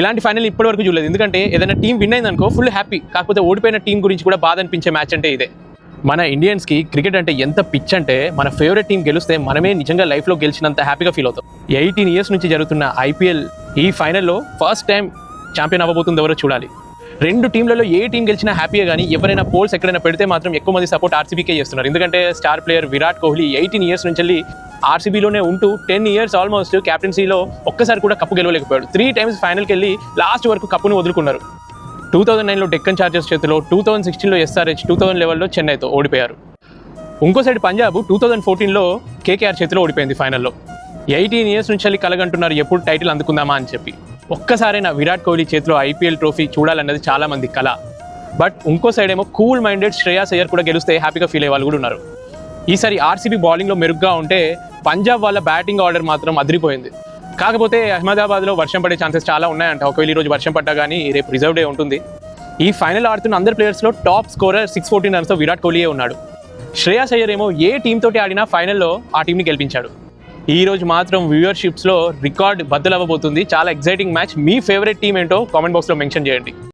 ఇలాంటి ఫైనల్ ఇప్పటివరకు చూడలేదు. ఎందుకంటే ఏదైనా టీం విన్ అయిందనుకో ఫుల్ హ్యాపీ కాకపోతే ఓడిపోయిన టీం గురించి కూడా బాధ అనిపించే మ్యాచ్ అంటే ఇదే. మన ఇండియన్స్కి క్రికెట్ అంటే ఎంత పిచ్ అంటే మన ఫేవరెట్ టీం గెలిస్తే మనమే నిజంగా లైఫ్లో గెలిచినంత హ్యాపీగా ఫీల్ అవుతాం. ఎయిటీన్ ఇయర్స్ నుంచి జరుగుతున్న ఐపీఎల్ ఈ ఫైనల్లో ఫస్ట్ టైం ఛాంపియన్ అవ్వబోతుంది ఎవరో చూడాలి. రెండు టీంలలో ఏ టీం గెలిచినా హ్యాపీగా కానీ ఎవరైనా పోల్స్ ఎక్కడైనా పెడితే మాత్రం ఎక్కువ మంది సపోర్ట్ ఆర్సీబీకే చేస్తున్నారు. ఎందుకంటే star player Virat Kohli eighteen years నుంచి వెళ్ళి ఆర్సీబీలోనే ఉంటూ టెన్ ఇయర్స్ ఆల్మోస్ట్ క్యాప్టెన్సీలో ఒక్కసారి కూడా కప్పు గెలవలేకపోయాడు. త్రీ టైమ్స్ ఫైనల్కి వెళ్ళి లాస్ట్ వరకు కప్పును వదులుకున్నారు. టూ థౌజండ్ నైన్లో డెక్కన్ చార్జర్స్ చేతిలో టూ థౌసండ్ సిక్స్టీన్లో ఎస్ఆర్హెచ్ టూ థౌసండ్ లెవెల్లో చెన్నైతో ఓడిపోయారు. ఇంకో సైడ్ పంజాబ్ టూ థౌసండ్ ఫోర్టీన్లో కేకేఆర్ చేతిలో ఓడిపోయింది ఫైనల్లో ఎయిటీన్ ఇయర్స్ నుంచి వెళ్ళి కలగంటున్నారు ఎప్పుడు టైటిల్ అందుకుందామా అని చెప్పి. ఒక్కసారైనా విరాట్ కోహ్లీ చేతిలో ఐపీఎల్ ట్రోఫీ చూడాలన్నది చాలామంది కళ బట్ ఇంకో సైడ్ ఏమో కూల్ మైండెడ్ శ్రేయాస్ అయ్యర్ కూడా గెలిస్తే హ్యాపీగా ఫీల్ అయ్యే వాళ్ళు కూడా ఉన్నారు. ఈసారి ఆర్సీబీ బౌలింగ్లో మెరుగ్గా ఉంటే పంజాబ్ వాళ్ళ బ్యాటింగ్ ఆర్డర్ మాత్రం అదిరిపోయింది. కాకపోతే అహ్మదాబాద్లో వర్షం పడే ఛాన్సెస్ చాలా ఉన్నాయంట. ఒకవేళ ఈరోజు వర్షం పడ్డా కానీ రేపు రిజర్వ్ డే ఉంటుంది. ఈ ఫైనల్ ఆడుతున్న అందరు ప్లేయర్స్లో టాప్ స్కోరర్ సిక్స్ ఫోర్టీన్ రన్స్తో విరాట్ కోహ్లీయే ఉన్నాడు. శ్రేయాస్ అయ్యర్ ఏమో ఏ టీం తోటి ఆడినా ఫైనల్లో ఆ టీంని గెలిపించాడు. ఈ రోజు మాత్రం వ్యూవర్షిప్స్లో రికార్డ్ బద్దలవ్వబోతుంది. చాలా ఎక్సైటింగ్ మ్యాచ్ మీ ఫేవరెట్ టీం ఏంటో కామెంట్ బాక్స్లో మెన్షన్ చేయండి.